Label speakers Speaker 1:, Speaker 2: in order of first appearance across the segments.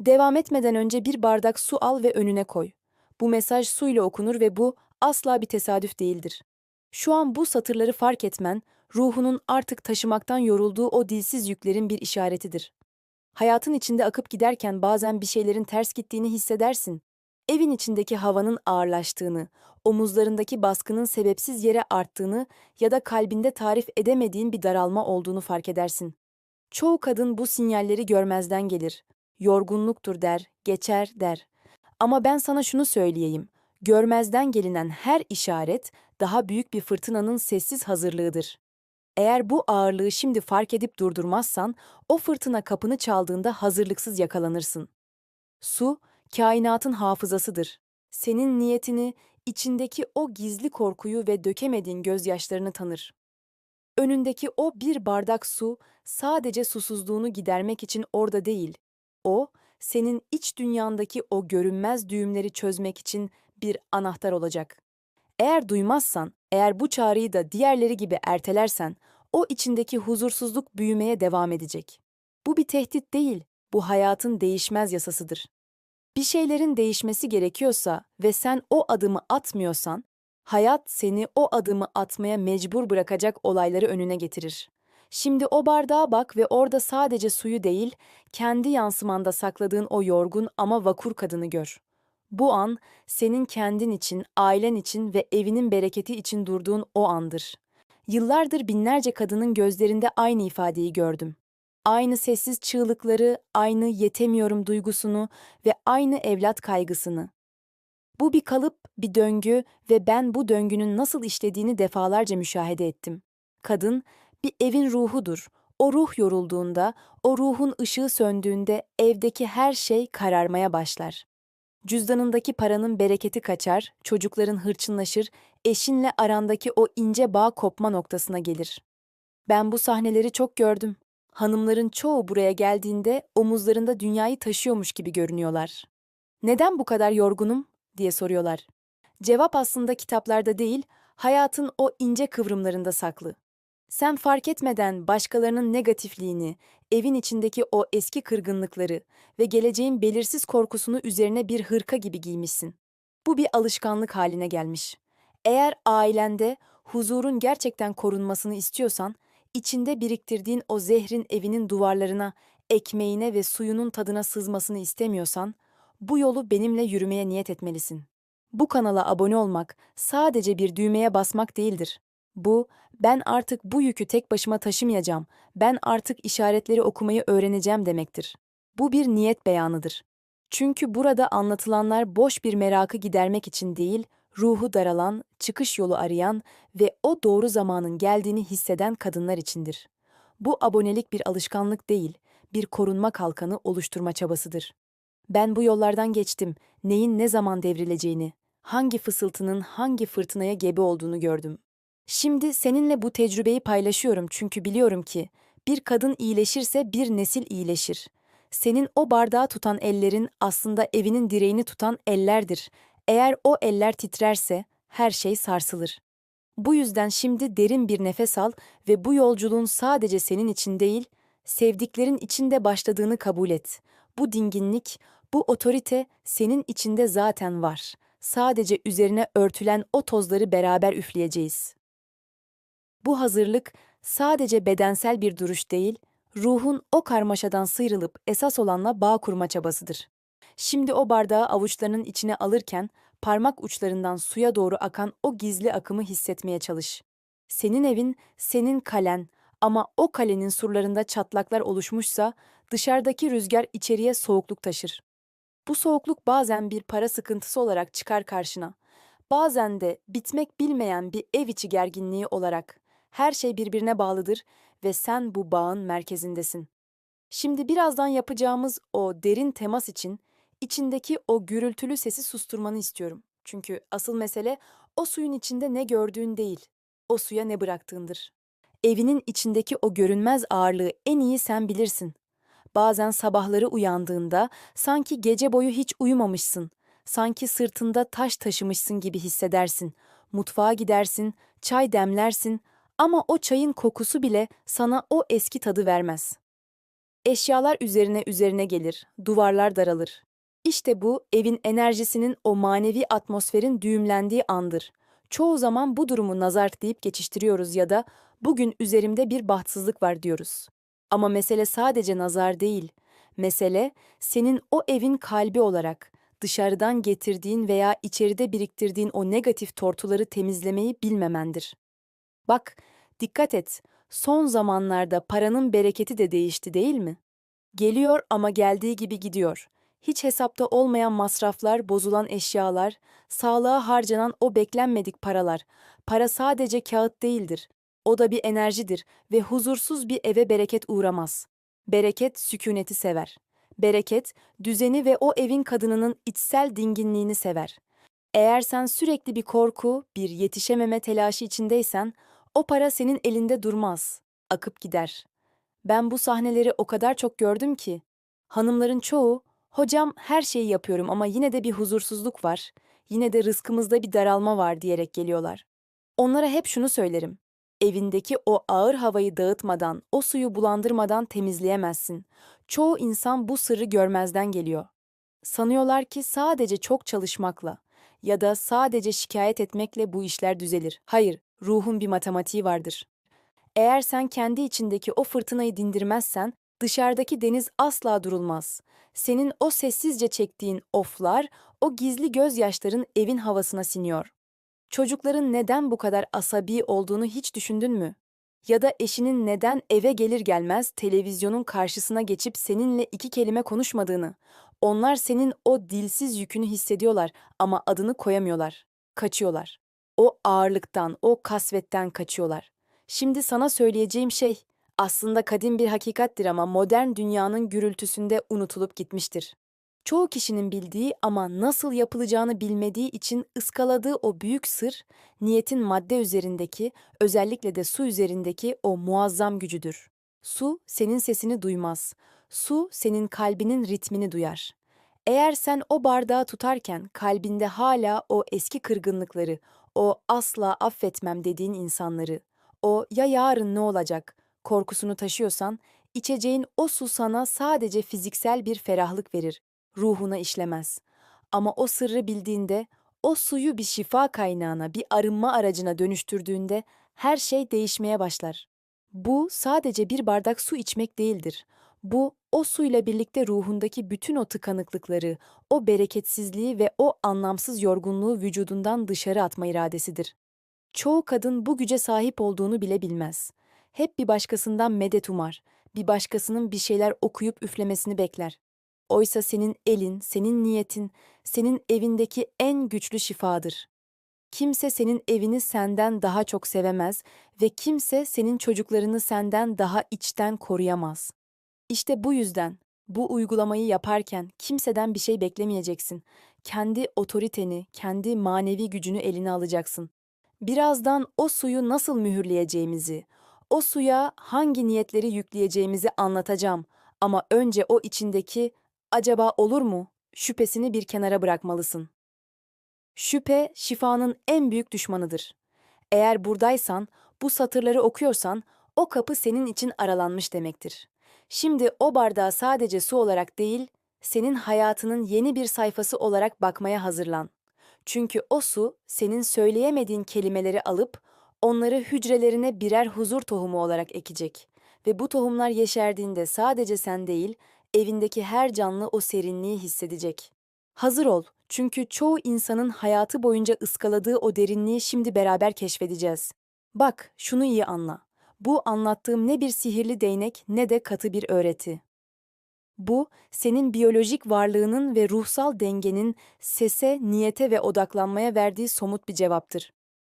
Speaker 1: Devam etmeden önce bir bardak su al ve önüne koy. Bu mesaj suyla okunur ve bu asla bir tesadüf değildir. Şu an bu satırları fark etmen, ruhunun artık taşımaktan yorulduğu o dilsiz yüklerin bir işaretidir. Hayatın içinde akıp giderken bazen bir şeylerin ters gittiğini hissedersin. Evin içindeki havanın ağırlaştığını, omuzlarındaki baskının sebepsiz yere arttığını ya da kalbinde tarif edemediğin bir daralma olduğunu fark edersin. Çoğu kadın bu sinyalleri görmezden gelir. Yorgunluktur der, geçer der. Ama ben sana şunu söyleyeyim. Görmezden gelinen her işaret daha büyük bir fırtınanın sessiz hazırlığıdır. Eğer bu ağırlığı şimdi fark edip durdurmazsan, o fırtına kapını çaldığında hazırlıksız yakalanırsın. Su, kainatın hafızasıdır. Senin niyetini, içindeki o gizli korkuyu ve dökemediğin gözyaşlarını tanır. Önündeki o bir bardak su sadece susuzluğunu gidermek için orada değil. O, senin iç dünyandaki o görünmez düğümleri çözmek için bir anahtar olacak. Eğer duymazsan, eğer bu çağrıyı da diğerleri gibi ertelersen, o içindeki huzursuzluk büyümeye devam edecek. Bu bir tehdit değil, bu hayatın değişmez yasasıdır. Bir şeylerin değişmesi gerekiyorsa ve sen o adımı atmıyorsan, hayat seni o adımı atmaya mecbur bırakacak olayları önüne getirir. Şimdi o bardağa bak ve orada sadece suyu değil, kendi yansımanda sakladığın o yorgun ama vakur kadını gör. Bu an senin kendin için, ailen için ve evinin bereketi için durduğun o andır. Yıllardır binlerce kadının gözlerinde aynı ifadeyi gördüm. Aynı sessiz çığlıkları, aynı yetemiyorum duygusunu ve aynı evlat kaygısını. Bu bir kalıp, bir döngü ve ben bu döngünün nasıl işlediğini defalarca müşahede ettim. Kadın bir evin ruhudur. O ruh yorulduğunda, o ruhun ışığı söndüğünde evdeki her şey kararmaya başlar. Cüzdanındaki paranın bereketi kaçar, çocukların hırçınlaşır, eşinle arandaki o ince bağ kopma noktasına gelir. Ben bu sahneleri çok gördüm. Hanımların çoğu buraya geldiğinde omuzlarında dünyayı taşıyormuş gibi görünüyorlar. Neden bu kadar yorgunum diye soruyorlar. Cevap aslında kitaplarda değil, hayatın o ince kıvrımlarında saklı. Sen fark etmeden başkalarının negatifliğini, evin içindeki o eski kırgınlıkları ve geleceğin belirsiz korkusunu üzerine bir hırka gibi giymişsin. Bu bir alışkanlık haline gelmiş. Eğer ailende huzurun gerçekten korunmasını istiyorsan, içinde biriktirdiğin o zehrin evinin duvarlarına, ekmeğine ve suyunun tadına sızmasını istemiyorsan, bu yolu benimle yürümeye niyet etmelisin. Bu kanala abone olmak sadece bir düğmeye basmak değildir. Bu, ben artık bu yükü tek başıma taşımayacağım, ben artık işaretleri okumayı öğreneceğim demektir. Bu bir niyet beyanıdır. Çünkü burada anlatılanlar boş bir merakı gidermek için değil, ruhu daralan, çıkış yolu arayan ve o doğru zamanın geldiğini hisseden kadınlar içindir. Bu abonelik bir alışkanlık değil, bir korunma kalkanı oluşturma çabasıdır. Ben bu yollardan geçtim, neyin ne zaman devrileceğini, hangi fısıltının hangi fırtınaya gebe olduğunu gördüm. Şimdi seninle bu tecrübeyi paylaşıyorum çünkü biliyorum ki bir kadın iyileşirse bir nesil iyileşir. Senin o bardağı tutan ellerin aslında evinin direğini tutan ellerdir. Eğer o eller titrerse her şey sarsılır. Bu yüzden şimdi derin bir nefes al ve bu yolculuğun sadece senin için değil, sevdiklerin içinde başladığını kabul et. Bu dinginlik, bu otorite senin içinde zaten var. Sadece üzerine örtülen o tozları beraber üfleyeceğiz. Bu hazırlık sadece bedensel bir duruş değil, ruhun o karmaşadan sıyrılıp esas olanla bağ kurma çabasıdır. Şimdi o bardağı avuçlarının içine alırken parmak uçlarından suya doğru akan o gizli akımı hissetmeye çalış. Senin evin, senin kalen ama o kalenin surlarında çatlaklar oluşmuşsa dışarıdaki rüzgar içeriye soğukluk taşır. Bu soğukluk bazen bir para sıkıntısı olarak çıkar karşına. Bazen de bitmek bilmeyen bir ev içi gerginliği olarak. Her şey birbirine bağlıdır ve sen bu bağın merkezindesin. Şimdi birazdan yapacağımız o derin temas için içindeki o gürültülü sesi susturmanı istiyorum. Çünkü asıl mesele o suyun içinde ne gördüğün değil, o suya ne bıraktığındır. Evinin içindeki o görünmez ağırlığı en iyi sen bilirsin. Bazen sabahları uyandığında sanki gece boyu hiç uyumamışsın. Sanki sırtında taş taşımışsın gibi hissedersin. Mutfağa gidersin, çay demlersin ama o çayın kokusu bile sana o eski tadı vermez. Eşyalar üzerine üzerine gelir, duvarlar daralır. İşte bu evin enerjisinin o manevi atmosferin düğümlendiği andır. Çoğu zaman bu durumu nazar deyip geçiştiriyoruz ya da bugün üzerimde bir bahtsızlık var diyoruz. Ama mesele sadece nazar değil. Mesele senin o evin kalbi olarak dışarıdan getirdiğin veya içeride biriktirdiğin o negatif tortuları temizlemeyi bilmemendir. Bak, dikkat et. Son zamanlarda paranın bereketi de değişti değil mi? Geliyor ama geldiği gibi gidiyor. Hiç hesapta olmayan masraflar, bozulan eşyalar, sağlığa harcanan o beklenmedik paralar. Para sadece kağıt değildir. O da bir enerjidir ve huzursuz bir eve bereket uğramaz. Bereket sükuneti sever. Bereket, düzeni ve o evin kadınının içsel dinginliğini sever. Eğer sen sürekli bir korku, bir yetişememe telaşı içindeysen, o para senin elinde durmaz, akıp gider. Ben bu sahneleri o kadar çok gördüm ki, hanımların çoğu, hocam her şeyi yapıyorum ama yine de bir huzursuzluk var, yine de rızkımızda bir daralma var diyerek geliyorlar. Onlara hep şunu söylerim. Evindeki o ağır havayı dağıtmadan, o suyu bulandırmadan temizleyemezsin. Çoğu insan bu sırrı görmezden geliyor. Sanıyorlar ki sadece çok çalışmakla ya da sadece şikayet etmekle bu işler düzelir. Hayır, ruhun bir matematiği vardır. Eğer sen kendi içindeki o fırtınayı dindirmezsen, dışarıdaki deniz asla durulmaz. Senin o sessizce çektiğin oflar, o gizli gözyaşların evin havasına siniyor. Çocukların neden bu kadar asabi olduğunu hiç düşündün mü? Ya da eşinin neden eve gelir gelmez televizyonun karşısına geçip seninle iki kelime konuşmadığını? Onlar senin o dilsiz yükünü hissediyorlar ama adını koyamıyorlar. Kaçıyorlar. O ağırlıktan, o kasvetten kaçıyorlar. Şimdi sana söyleyeceğim şey aslında kadim bir hakikattir ama modern dünyanın gürültüsünde unutulup gitmiştir. Çoğu kişinin bildiği ama nasıl yapılacağını bilmediği için ıskaladığı o büyük sır, niyetin madde üzerindeki, özellikle de su üzerindeki o muazzam gücüdür. Su senin sesini duymaz. Su senin kalbinin ritmini duyar. Eğer sen o bardağı tutarken kalbinde hala o eski kırgınlıkları, o asla affetmem dediğin insanları, o ya yarın ne olacak korkusunu taşıyorsan, içeceğin o su sana sadece fiziksel bir ferahlık verir, ruhuna işlemez. Ama o sırrı bildiğinde, o suyu bir şifa kaynağına, bir arınma aracına dönüştürdüğünde her şey değişmeye başlar. Bu sadece bir bardak su içmek değildir. Bu, o suyla birlikte ruhundaki bütün o tıkanıklıkları, o bereketsizliği ve o anlamsız yorgunluğu vücudundan dışarı atma iradesidir. Çoğu kadın bu güce sahip olduğunu bile bilmez. Hep bir başkasından medet umar, bir başkasının bir şeyler okuyup üflemesini bekler. Oysa senin elin, senin niyetin, senin evindeki en güçlü şifadır. Kimse senin evini senden daha çok sevemez ve kimse senin çocuklarını senden daha içten koruyamaz. İşte bu yüzden bu uygulamayı yaparken kimseden bir şey beklemeyeceksin. Kendi otoriteni, kendi manevi gücünü eline alacaksın. Birazdan o suyu nasıl mühürleyeceğimizi, o suya hangi niyetleri yükleyeceğimizi anlatacağım. Ama önce o içindeki acaba olur mu şüphesini bir kenara bırakmalısın. Şüphe şifanın en büyük düşmanıdır. Eğer buradaysan, bu satırları okuyorsan o kapı senin için aralanmış demektir. Şimdi o bardağa sadece su olarak değil, senin hayatının yeni bir sayfası olarak bakmaya hazırlan. Çünkü o su senin söyleyemediğin kelimeleri alıp onları hücrelerine birer huzur tohumu olarak ekecek ve bu tohumlar yeşerdiğinde sadece sen değil, evindeki her canlı o serinliği hissedecek. Hazır ol çünkü çoğu insanın hayatı boyunca ıskaladığı o derinliği şimdi beraber keşfedeceğiz. Bak, şunu iyi anla. Bu anlattığım ne bir sihirli değnek ne de katı bir öğreti. Bu, senin biyolojik varlığının ve ruhsal dengenin sese, niyete ve odaklanmaya verdiği somut bir cevaptır.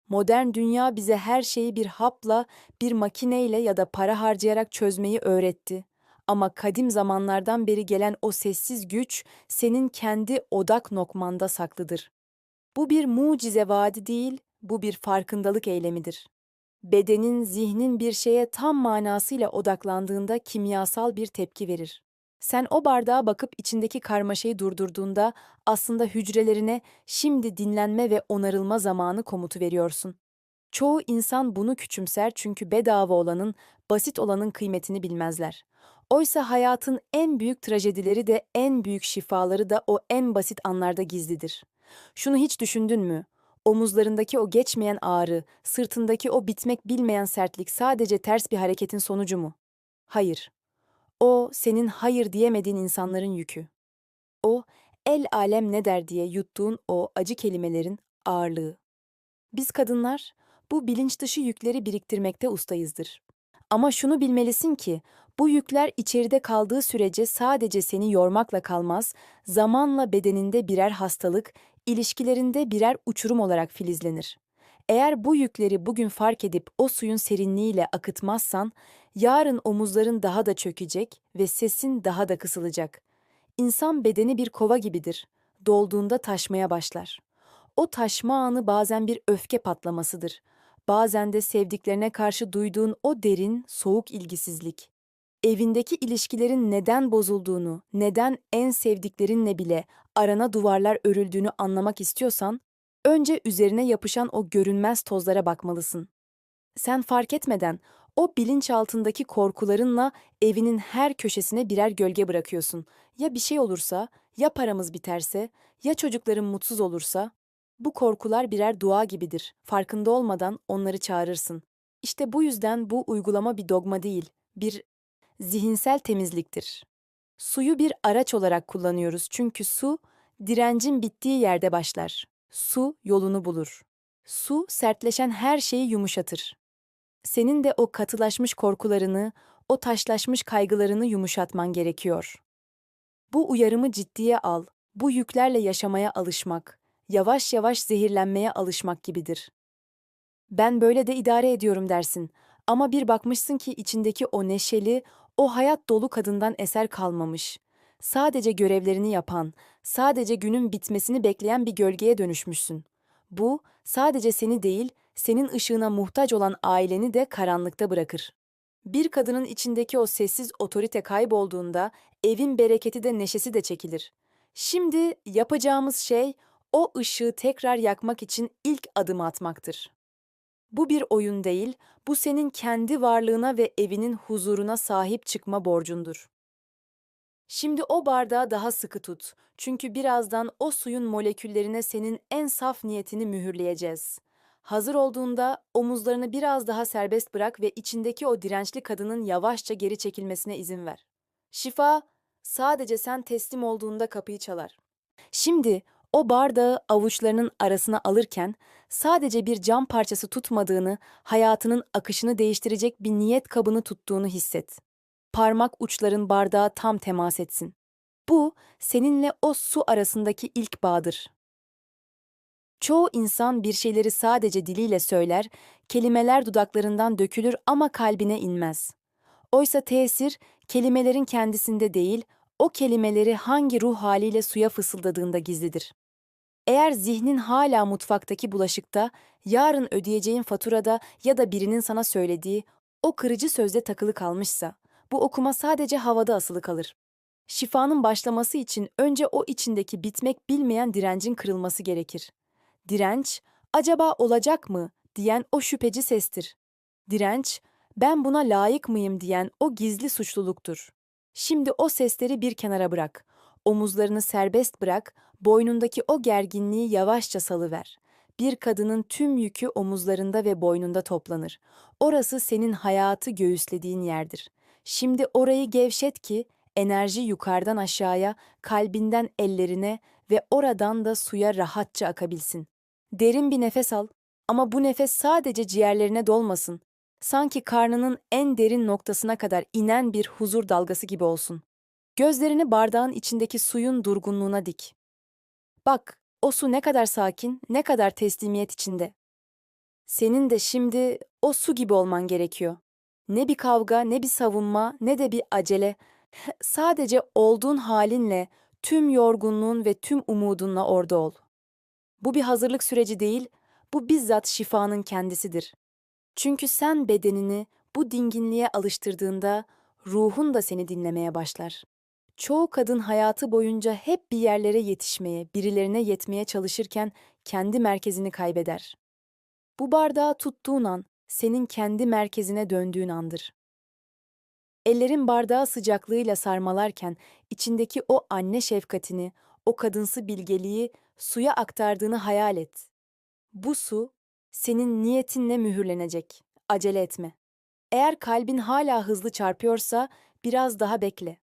Speaker 1: Modern dünya bize her şeyi bir hapla, bir makineyle ya da para harcayarak çözmeyi öğretti. Ama kadim zamanlardan beri gelen o sessiz güç senin kendi odak nokmanda saklıdır. Bu bir mucize vaadi değil, bu bir farkındalık eylemidir. Bedenin, zihnin bir şeye tam manasıyla odaklandığında kimyasal bir tepki verir. Sen o bardağa bakıp içindeki karmaşayı durdurduğunda aslında hücrelerine şimdi dinlenme ve onarılma zamanı komutu veriyorsun. Çoğu insan bunu küçümser çünkü bedava olanın, basit olanın kıymetini bilmezler. Oysa hayatın en büyük trajedileri de en büyük şifaları da o en basit anlarda gizlidir. Şunu hiç düşündün mü? Omuzlarındaki o geçmeyen ağrı, sırtındaki o bitmek bilmeyen sertlik sadece ters bir hareketin sonucu mu? Hayır. O senin hayır diyemediğin insanların yükü. O el alem ne der diye yuttuğun o acı kelimelerin ağırlığı. Biz kadınlar bu bilinç dışı yükleri biriktirmekte ustayızdır. Ama şunu bilmelisin ki bu yükler içeride kaldığı sürece sadece seni yormakla kalmaz, zamanla bedeninde birer hastalık, ilişkilerinde birer uçurum olarak filizlenir. Eğer bu yükleri bugün fark edip o suyun serinliğiyle akıtmazsan, yarın omuzların daha da çökecek ve sesin daha da kısılacak. İnsan bedeni bir kova gibidir. Dolduğunda taşmaya başlar. O taşma anı bazen bir öfke patlamasıdır. Bazen de sevdiklerine karşı duyduğun o derin, soğuk ilgisizlik. Evindeki ilişkilerin neden bozulduğunu, neden en sevdiklerinle bile arana duvarlar örüldüğünü anlamak istiyorsan, önce üzerine yapışan o görünmez tozlara bakmalısın. Sen fark etmeden o bilinç altındaki korkularınla evinin her köşesine birer gölge bırakıyorsun. Ya bir şey olursa, ya paramız biterse, ya çocukların mutsuz olursa, bu korkular birer dua gibidir. Farkında olmadan onları çağırırsın. İşte bu yüzden bu uygulama bir dogma değil, bir zihinsel temizliktir. Suyu bir araç olarak kullanıyoruz çünkü su direncin bittiği yerde başlar. Su yolunu bulur. Su sertleşen her şeyi yumuşatır. Senin de o katılaşmış korkularını, o taşlaşmış kaygılarını yumuşatman gerekiyor. Bu uyarımı ciddiye al. Bu yüklerle yaşamaya alışmak, yavaş yavaş zehirlenmeye alışmak gibidir. Ben böyle de idare ediyorum dersin. Ama bir bakmışsın ki içindeki o neşeli, o hayat dolu kadından eser kalmamış. Sadece görevlerini yapan, sadece günün bitmesini bekleyen bir gölgeye dönüşmüşsün. Bu, sadece seni değil, senin ışığına muhtaç olan aileni de karanlıkta bırakır. Bir kadının içindeki o sessiz otorite kaybolduğunda evin bereketi de neşesi de çekilir. Şimdi yapacağımız şey o ışığı tekrar yakmak için ilk adımı atmaktır. Bu bir oyun değil, bu senin kendi varlığına ve evinin huzuruna sahip çıkma borcundur. Şimdi o bardağı daha sıkı tut. Çünkü birazdan o suyun moleküllerine senin en saf niyetini mühürleyeceğiz. Hazır olduğunda omuzlarını biraz daha serbest bırak ve içindeki o dirençli kadının yavaşça geri çekilmesine izin ver. Şifa sadece sen teslim olduğunda kapıyı çalar. Şimdi o bardağı avuçlarının arasına alırken sadece bir cam parçası tutmadığını, hayatının akışını değiştirecek bir niyet kabını tuttuğunu hisset. Parmak uçların bardağa tam temas etsin. Bu seninle o su arasındaki ilk bağdır. Çoğu insan bir şeyleri sadece diliyle söyler, kelimeler dudaklarından dökülür ama kalbine inmez. Oysa tesir kelimelerin kendisinde değil, o kelimeleri hangi ruh haliyle suya fısıldadığında gizlidir. Eğer zihnin hala mutfaktaki bulaşıkta, yarın ödeyeceğin faturada ya da birinin sana söylediği o kırıcı sözde takılı kalmışsa, bu okuma sadece havada asılı kalır. Şifanın başlaması için önce o içindeki bitmek bilmeyen direncin kırılması gerekir. Direnç, acaba olacak mı diyen o şüpheci sestir. Direnç, ben buna layık mıyım diyen o gizli suçluluktur. Şimdi o sesleri bir kenara bırak. Omuzlarını serbest bırak, boynundaki o gerginliği yavaşça salıver. Bir kadının tüm yükü omuzlarında ve boynunda toplanır. Orası senin hayatı göğüslediğin yerdir. Şimdi orayı gevşet ki enerji yukarıdan aşağıya, kalbinden ellerine ve oradan da suya rahatça akabilsin. Derin bir nefes al ama bu nefes sadece ciğerlerine dolmasın. Sanki karnının en derin noktasına kadar inen bir huzur dalgası gibi olsun. Gözlerini bardağın içindeki suyun durgunluğuna dik. Bak, o su ne kadar sakin, ne kadar teslimiyet içinde. Senin de şimdi o su gibi olman gerekiyor. Ne bir kavga, ne bir savunma, ne de bir acele. Sadece olduğun halinle, tüm yorgunluğun ve tüm umudunla orada ol. Bu bir hazırlık süreci değil, bu bizzat şifanın kendisidir. Çünkü sen bedenini bu dinginliğe alıştırdığında ruhun da seni dinlemeye başlar. Çoğu kadın hayatı boyunca hep bir yerlere yetişmeye, birilerine yetmeye çalışırken kendi merkezini kaybeder. Bu bardağı tuttuğun an senin kendi merkezine döndüğün andır. Ellerin bardağı sıcaklığıyla sarmalarken içindeki o anne şefkatini, o kadınsı bilgeliği suya aktardığını hayal et. Bu su senin niyetinle mühürlenecek. Acele etme. Eğer kalbin hala hızlı çarpıyorsa biraz daha bekle.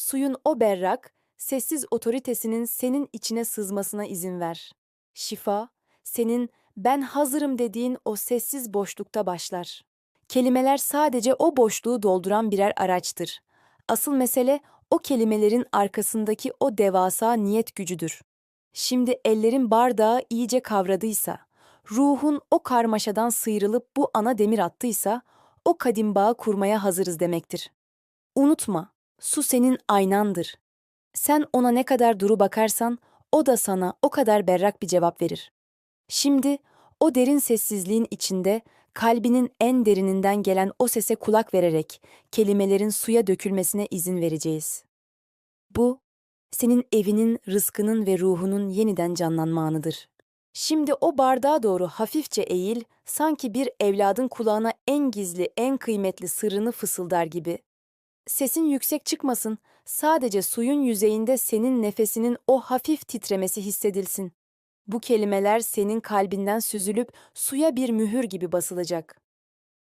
Speaker 1: Suyun o berrak, sessiz otoritesinin senin içine sızmasına izin ver. Şifa, senin ben hazırım dediğin o sessiz boşlukta başlar. Kelimeler sadece o boşluğu dolduran birer araçtır. Asıl mesele o kelimelerin arkasındaki o devasa niyet gücüdür. Şimdi ellerin bardağı iyice kavradıysa, ruhun o karmaşadan sıyrılıp bu ana demir attıysa, o kadim bağı kurmaya hazırız demektir. Unutma, su senin aynandır. Sen ona ne kadar duru bakarsan, o da sana o kadar berrak bir cevap verir. Şimdi o derin sessizliğin içinde kalbinin en derininden gelen o sese kulak vererek kelimelerin suya dökülmesine izin vereceğiz. Bu senin evinin, rızkının ve ruhunun yeniden canlanma anıdır. Şimdi o bardağa doğru hafifçe eğil, sanki bir evladın kulağına en gizli, en kıymetli sırrını fısıldar gibi. Sesin yüksek çıkmasın, sadece suyun yüzeyinde senin nefesinin o hafif titremesi hissedilsin. Bu kelimeler senin kalbinden süzülüp suya bir mühür gibi basılacak.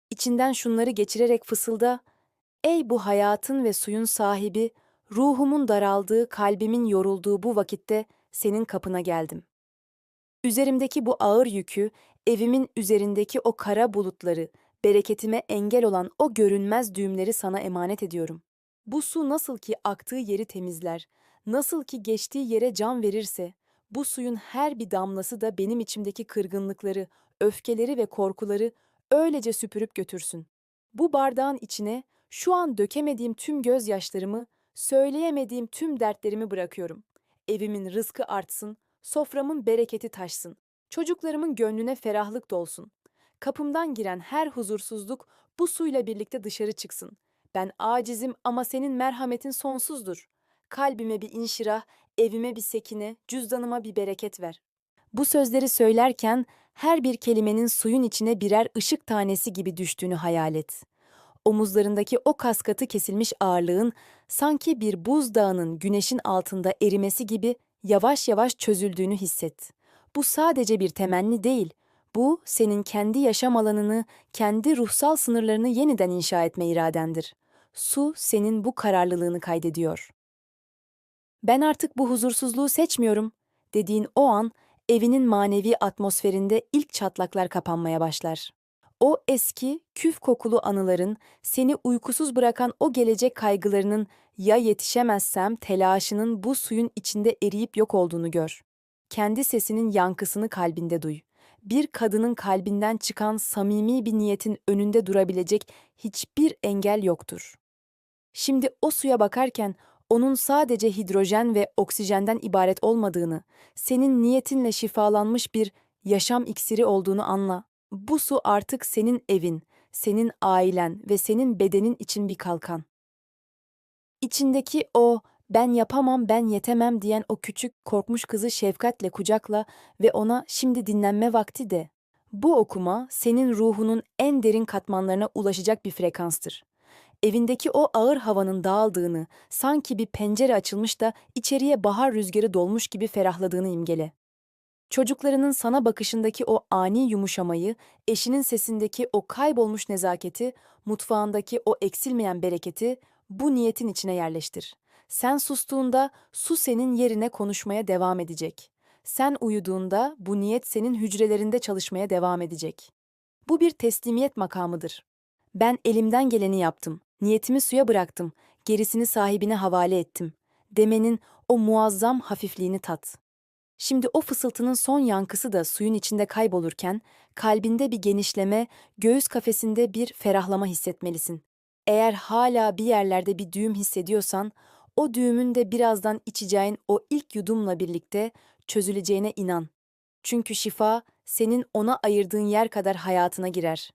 Speaker 1: İçinden şunları geçirerek fısılda, Ey bu hayatın ve suyun sahibi, ruhumun daraldığı, kalbimin yorulduğu bu vakitte senin kapına geldim. Üzerimdeki bu ağır yükü, evimin üzerindeki o kara bulutları, bereketime engel olan o görünmez düğümleri sana emanet ediyorum. Bu su nasıl ki aktığı yeri temizler, nasıl ki geçtiği yere can verirse, bu suyun her bir damlası da benim içimdeki kırgınlıkları, öfkeleri ve korkuları öylece süpürüp götürsün. Bu bardağın içine şu an dökemediğim tüm gözyaşlarımı, söyleyemediğim tüm dertlerimi bırakıyorum. Evimin rızkı artsın, soframın bereketi taşsın, çocuklarımın gönlüne ferahlık dolsun. Kapımdan giren her huzursuzluk bu suyla birlikte dışarı çıksın. Ben acizim ama senin merhametin sonsuzdur. Kalbime bir inşirah, evime bir sekine, cüzdanıma bir bereket ver. Bu sözleri söylerken her bir kelimenin suyun içine birer ışık tanesi gibi düştüğünü hayal et. Omuzlarındaki o kaskatı kesilmiş ağırlığın sanki bir buzdağının güneşin altında erimesi gibi yavaş yavaş çözüldüğünü hisset. Bu sadece bir temenni değil. Bu senin kendi yaşam alanını, kendi ruhsal sınırlarını yeniden inşa etme iradendir. Su senin bu kararlılığını kaydediyor. Ben artık bu huzursuzluğu seçmiyorum dediğin o an evinin manevi atmosferinde ilk çatlaklar kapanmaya başlar. O eski, küf kokulu anıların, seni uykusuz bırakan o gelecek kaygılarının ya yetişemezsem telaşının bu suyun içinde eriyip yok olduğunu gör. Kendi sesinin yankısını kalbinde duy. Bir kadının kalbinden çıkan samimi bir niyetin önünde durabilecek hiçbir engel yoktur. Şimdi o suya bakarken onun sadece hidrojen ve oksijenden ibaret olmadığını, senin niyetinle şifalanmış bir yaşam iksiri olduğunu anla. Bu su artık senin evin, senin ailen ve senin bedenin için bir kalkan. İçindeki o ben yapamam, ben yetemem diyen o küçük korkmuş kızı şefkatle kucakla ve ona şimdi dinlenme vakti de. Bu okuma senin ruhunun en derin katmanlarına ulaşacak bir frekanstır. Evindeki o ağır havanın dağıldığını, sanki bir pencere açılmış da içeriye bahar rüzgarı dolmuş gibi ferahladığını imgele. Çocuklarının sana bakışındaki o ani yumuşamayı, eşinin sesindeki o kaybolmuş nezaketi, mutfağındaki o eksilmeyen bereketi bu niyetin içine yerleştir. Sen sustuğunda su senin yerine konuşmaya devam edecek. Sen uyuduğunda bu niyet senin hücrelerinde çalışmaya devam edecek. Bu bir teslimiyet makamıdır. Ben elimden geleni yaptım. Niyetimi suya bıraktım. Gerisini sahibine havale ettim. Demenin o muazzam hafifliğini tat. Şimdi o fısıltının son yankısı da suyun içinde kaybolurken kalbinde bir genişleme, göğüs kafesinde bir ferahlama hissetmelisin. Eğer hala bir yerlerde bir düğüm hissediyorsan, o düğümün de birazdan içeceğin o ilk yudumla birlikte çözüleceğine inan. Çünkü şifa senin ona ayırdığın yer kadar hayatına girer.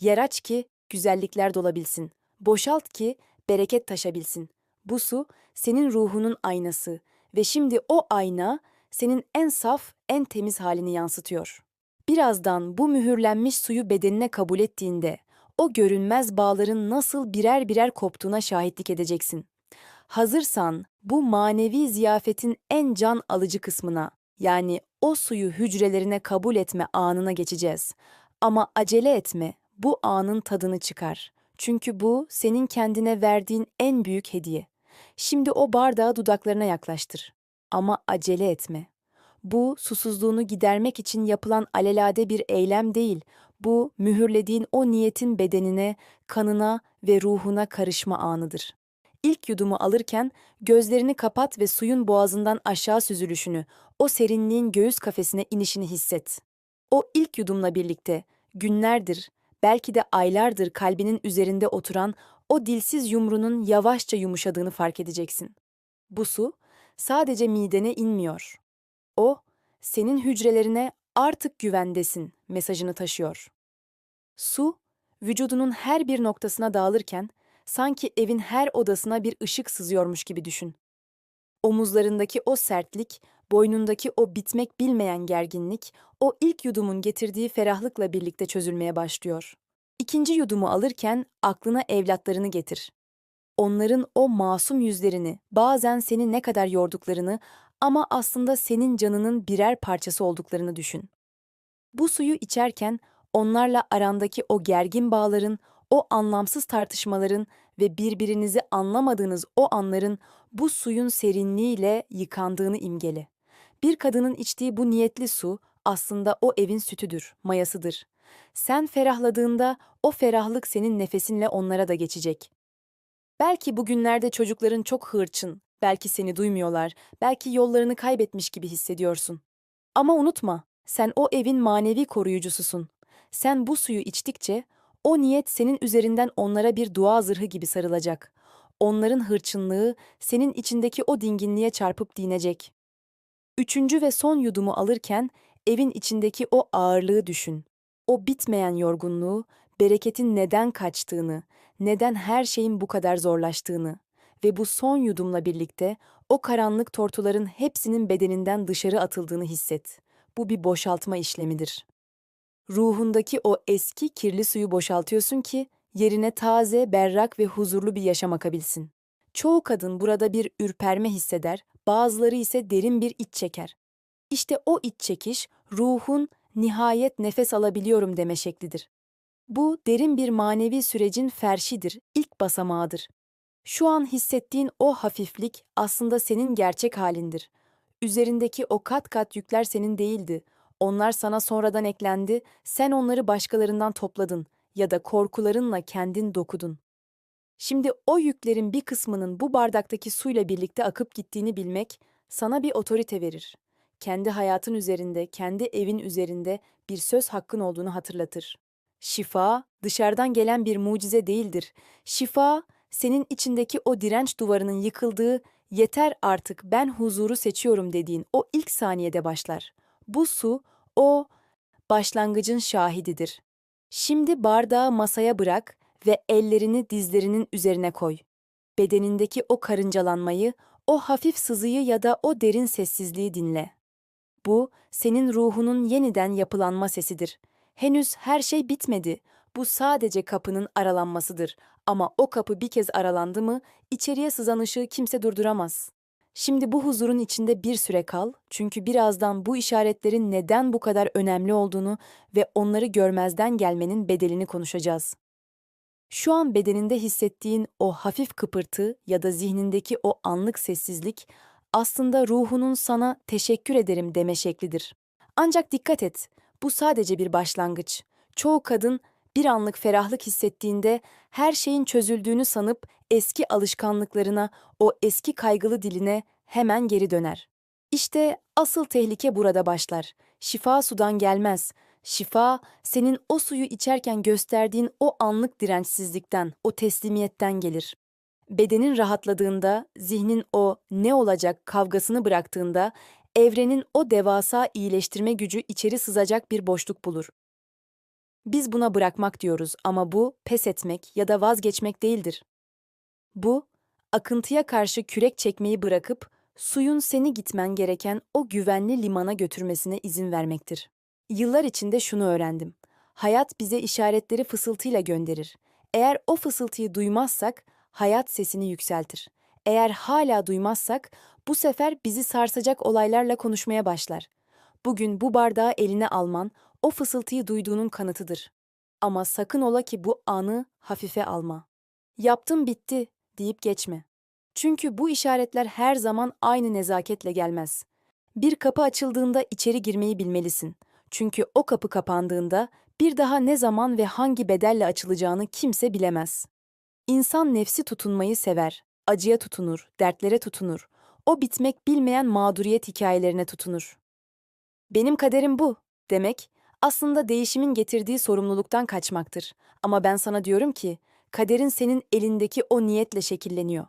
Speaker 1: Yer aç ki güzellikler dolabilsin. Boşalt ki bereket taşabilsin. Bu su senin ruhunun aynası ve şimdi o ayna senin en saf, en temiz halini yansıtıyor. Birazdan bu mühürlenmiş suyu bedenine kabul ettiğinde o görünmez bağların nasıl birer birer koptuğuna şahitlik edeceksin. Hazırsan bu manevi ziyafetin en can alıcı kısmına yani o suyu hücrelerine kabul etme anına geçeceğiz. Ama acele etme, bu anın tadını çıkar. Çünkü bu senin kendine verdiğin en büyük hediye. Şimdi o bardağı dudaklarına yaklaştır. Ama acele etme. Bu susuzluğunu gidermek için yapılan alelade bir eylem değil. Bu mühürlediğin o niyetin bedenine, kanına ve ruhuna karışma anıdır. İlk yudumu alırken gözlerini kapat ve suyun boğazından aşağı süzülüşünü, o serinliğin göğüs kafesine inişini hisset. O ilk yudumla birlikte günlerdir, belki de aylardır kalbinin üzerinde oturan o dilsiz yumrunun yavaşça yumuşadığını fark edeceksin. Bu su sadece midene inmiyor. O, senin hücrelerine artık güvendesin mesajını taşıyor. Su, vücudunun her bir noktasına dağılırken sanki evin her odasına bir ışık sızıyormuş gibi düşün. Omuzlarındaki o sertlik, boynundaki o bitmek bilmeyen gerginlik, o ilk yudumun getirdiği ferahlıkla birlikte çözülmeye başlıyor. İkinci yudumu alırken aklına evlatlarını getir. Onların o masum yüzlerini, bazen seni ne kadar yorduklarını ama aslında senin canının birer parçası olduklarını düşün. Bu suyu içerken onlarla arandaki o gergin bağların, o anlamsız tartışmaların ve birbirinizi anlamadığınız o anların bu suyun serinliğiyle yıkandığını imgeli. Bir kadının içtiği bu niyetli su aslında o evin sütüdür, mayasıdır. Sen ferahladığında o ferahlık senin nefesinle onlara da geçecek. Belki bugünlerde çocukların çok hırçın, belki seni duymuyorlar, belki yollarını kaybetmiş gibi hissediyorsun. Ama unutma, sen o evin manevi koruyucususun. Sen bu suyu içtikçe o niyet senin üzerinden onlara bir dua zırhı gibi sarılacak. Onların hırçınlığı senin içindeki o dinginliğe çarpıp dinecek. Üçüncü ve son yudumu alırken evin içindeki o ağırlığı düşün. O bitmeyen yorgunluğu, bereketin neden kaçtığını, neden her şeyin bu kadar zorlaştığını ve bu son yudumla birlikte o karanlık tortuların hepsinin bedeninden dışarı atıldığını hisset. Bu bir boşaltma işlemidir. Ruhundaki o eski kirli suyu boşaltıyorsun ki yerine taze, berrak ve huzurlu bir yaşam akabilsin. Çoğu kadın burada bir ürperme hisseder, bazıları ise derin bir iç çeker. İşte o iç çekiş ruhun nihayet nefes alabiliyorum deme şeklidir. Bu derin bir manevi sürecin ferşidir, ilk basamağıdır. Şu an hissettiğin o hafiflik aslında senin gerçek halindir. Üzerindeki o kat kat yükler senin değildi. Onlar sana sonradan eklendi, sen onları başkalarından topladın ya da korkularınla kendin dokudun. Şimdi o yüklerin bir kısmının bu bardaktaki suyla birlikte akıp gittiğini bilmek sana bir otorite verir. Kendi hayatın üzerinde, kendi evin üzerinde bir söz hakkın olduğunu hatırlatır. Şifa dışarıdan gelen bir mucize değildir. Şifa senin içindeki o direnç duvarının yıkıldığı, yeter artık ben huzuru seçiyorum dediğin o ilk saniyede başlar. Bu su o başlangıcın şahididir. Şimdi bardağı masaya bırak ve ellerini dizlerinin üzerine koy. Bedenindeki o karıncalanmayı, o hafif sızıyı ya da o derin sessizliği dinle. Bu senin ruhunun yeniden yapılanma sesidir. Henüz her şey bitmedi. Bu sadece kapının aralanmasıdır. Ama o kapı bir kez aralandı mı, içeriye sızan ışığı kimse durduramaz. Şimdi bu huzurun içinde bir süre kal, çünkü birazdan bu işaretlerin neden bu kadar önemli olduğunu ve onları görmezden gelmenin bedelini konuşacağız. Şu an bedeninde hissettiğin o hafif kıpırtı ya da zihnindeki o anlık sessizlik aslında ruhunun sana teşekkür ederim deme şeklidir. Ancak dikkat et, bu sadece bir başlangıç. Çoğu kadın bir anlık ferahlık hissettiğinde her şeyin çözüldüğünü sanıp eski alışkanlıklarına, o eski kaygılı diline hemen geri döner. İşte asıl tehlike burada başlar. Şifa sudan gelmez. Şifa senin o suyu içerken gösterdiğin o anlık dirençsizlikten, o teslimiyetten gelir. Bedenin rahatladığında, zihnin o ne olacak kavgasını bıraktığında, evrenin o devasa iyileştirme gücü içeri sızacak bir boşluk bulur. Biz buna bırakmak diyoruz ama bu pes etmek ya da vazgeçmek değildir. Bu, akıntıya karşı kürek çekmeyi bırakıp suyun seni gitmen gereken o güvenli limana götürmesine izin vermektir. Yıllar içinde şunu öğrendim. Hayat bize işaretleri fısıltıyla gönderir. Eğer o fısıltıyı duymazsak hayat sesini yükseltir. Eğer hala duymazsak bu sefer bizi sarsacak olaylarla konuşmaya başlar. Bugün bu bardağı eline alman o fısıltıyı duyduğunun kanıtıdır. Ama sakın ola ki bu anı hafife alma. Yaptım bitti deyip geçme. Çünkü bu işaretler her zaman aynı nezaketle gelmez. Bir kapı açıldığında içeri girmeyi bilmelisin. Çünkü o kapı kapandığında bir daha ne zaman ve hangi bedelle açılacağını kimse bilemez. İnsan nefsi tutunmayı sever, acıya tutunur, dertlere tutunur. O bitmek bilmeyen mağduriyet hikayelerine tutunur. Benim kaderim bu demek aslında değişimin getirdiği sorumluluktan kaçmaktır. Ama ben sana diyorum ki kaderin senin elindeki o niyetle şekilleniyor.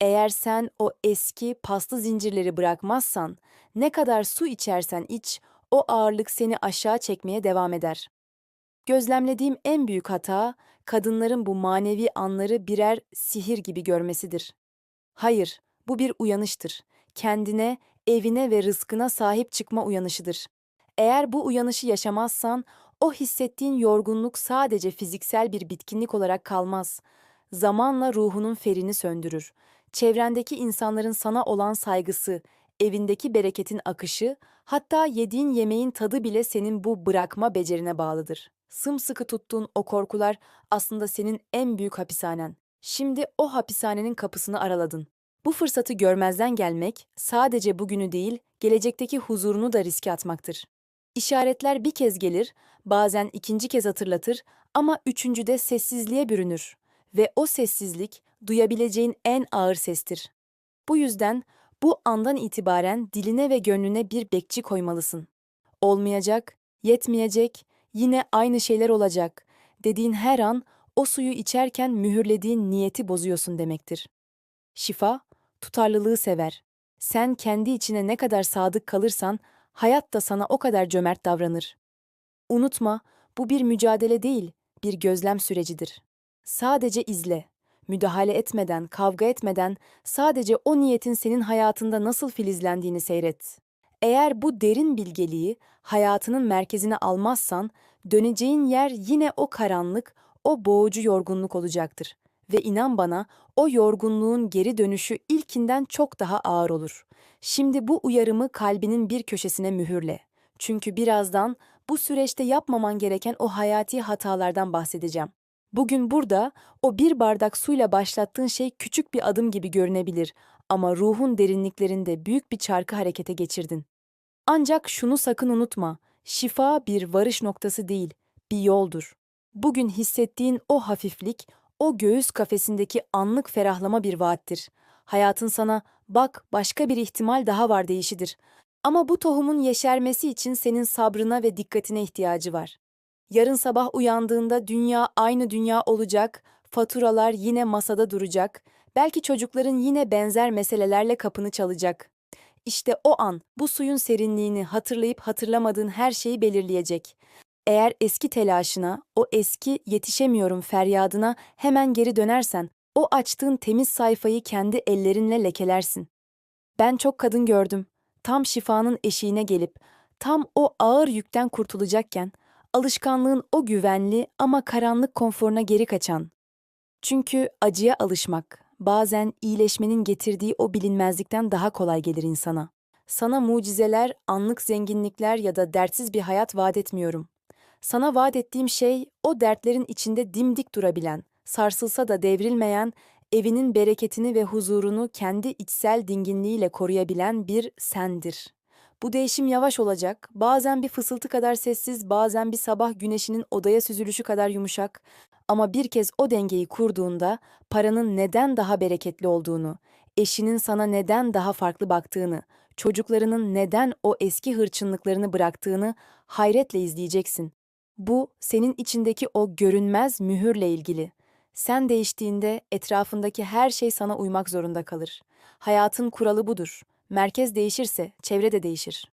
Speaker 1: Eğer sen o eski paslı zincirleri bırakmazsan, ne kadar su içersen iç, o ağırlık seni aşağı çekmeye devam eder. Gözlemlediğim en büyük hata, kadınların bu manevi anları birer sihir gibi görmesidir. Hayır, bu bir uyanıştır. Kendine, evine ve rızkına sahip çıkma uyanışıdır. Eğer bu uyanışı yaşamazsan, o hissettiğin yorgunluk sadece fiziksel bir bitkinlik olarak kalmaz. Zamanla ruhunun ferini söndürür. Çevrendeki insanların sana olan saygısı, evindeki bereketin akışı, hatta yediğin yemeğin tadı bile senin bu bırakma becerine bağlıdır. Sımsıkı tuttuğun o korkular aslında senin en büyük hapishanen. Şimdi o hapishanenin kapısını araladın. Bu fırsatı görmezden gelmek sadece bugünü değil, gelecekteki huzurunu da riske atmaktır. İşaretler bir kez gelir, bazen ikinci kez hatırlatır ama üçüncüde sessizliğe bürünür ve o sessizlik duyabileceğin en ağır sestir. Bu yüzden bu andan itibaren diline ve gönlüne bir bekçi koymalısın. Olmayacak, yetmeyecek, yine aynı şeyler olacak dediğin her an o suyu içerken mühürlediğin niyeti bozuyorsun demektir. Şifa, tutarlılığı sever. Sen kendi içine ne kadar sadık kalırsan, hayat da sana o kadar cömert davranır. Unutma, bu bir mücadele değil, bir gözlem sürecidir. Sadece izle. Müdahale etmeden, kavga etmeden sadece o niyetin senin hayatında nasıl filizlendiğini seyret. Eğer bu derin bilgeliği hayatının merkezine almazsan, döneceğin yer yine o karanlık, o boğucu yorgunluk olacaktır. Ve inan bana, o yorgunluğun geri dönüşü ilkinden çok daha ağır olur. Şimdi bu uyarımı kalbinin bir köşesine mühürle. Çünkü birazdan bu süreçte yapmaman gereken o hayati hatalardan bahsedeceğim. Bugün burada o bir bardak suyla başlattığın şey küçük bir adım gibi görünebilir ama ruhun derinliklerinde büyük bir çarkı harekete geçirdin. Ancak şunu sakın unutma, şifa bir varış noktası değil, bir yoldur. Bugün hissettiğin o hafiflik, o göğüs kafesindeki anlık ferahlama bir vaattir. Hayatın sana, bak başka bir ihtimal daha var deyişidir. Ama bu tohumun yeşermesi için senin sabrına ve dikkatine ihtiyacı var. Yarın sabah uyandığında dünya aynı dünya olacak, faturalar yine masada duracak, belki çocukların yine benzer meselelerle kapını çalacak. İşte o an bu suyun serinliğini hatırlayıp hatırlamadığın her şeyi belirleyecek. Eğer eski telaşına, o eski yetişemiyorum feryadına hemen geri dönersen, o açtığın temiz sayfayı kendi ellerinle lekelersin. Ben çok kadın gördüm. Tam şifanın eşiğine gelip, tam o ağır yükten kurtulacakken, alışkanlığın o güvenli ama karanlık konforuna geri kaçan. Çünkü acıya alışmak bazen iyileşmenin getirdiği o bilinmezlikten daha kolay gelir insana. Sana mucizeler, anlık zenginlikler ya da dertsiz bir hayat vaat etmiyorum. Sana vaat ettiğim şey o dertlerin içinde dimdik durabilen, sarsılsa da devrilmeyen, evinin bereketini ve huzurunu kendi içsel dinginliğiyle koruyabilen bir sendir. Bu değişim yavaş olacak, bazen bir fısıltı kadar sessiz, bazen bir sabah güneşinin odaya süzülüşü kadar yumuşak. Ama bir kez o dengeyi kurduğunda paranın neden daha bereketli olduğunu, eşinin sana neden daha farklı baktığını, çocuklarının neden o eski hırçınlıklarını bıraktığını hayretle izleyeceksin. Bu senin içindeki o görünmez mühürle ilgili. Sen değiştiğinde etrafındaki her şey sana uymak zorunda kalır. Hayatın kuralı budur. Merkez değişirse çevre de değişir.